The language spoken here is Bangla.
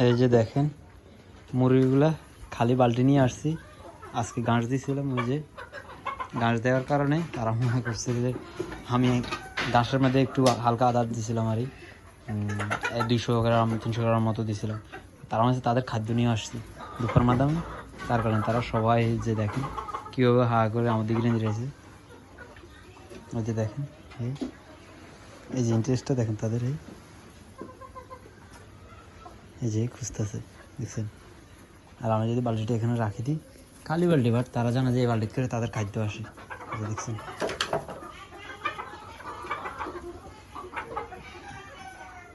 এই যে দেখেন, মুরগিগুলা খালি বালতি নিয়ে আসছি। আজকে গাঁশ দিয়েছিলাম ওই যে গাঁশ দেওয়ার কারণে তারা মনে করছে যে আমি গাঁশের মধ্যে একটু হালকা আদার দিয়েছিলাম আর দুইশো গ্রাম, তিনশো গ্রাম মতো দিয়েছিলাম তারা হচ্ছে তাদের খাদ্য নিয়ে আসছি। দুপুর মাধ্যমে, তার কারণে তারা সবাই যে দেখেন, কীভাবে হা করে আমাদের দিকে রয়েছে ওই যে দেখেন, এই যে ইন্টারেস্টটা দেখেন তাদের, এই। এই যে খুঁজতেছে, দেখছেন? আর আমরা যদি বালতিটা এখানে রাখি দিই খালি বাল্টি বাট তারা জানে যে এই বালতি করে তাদের খাদ্য আসে। দেখছেন?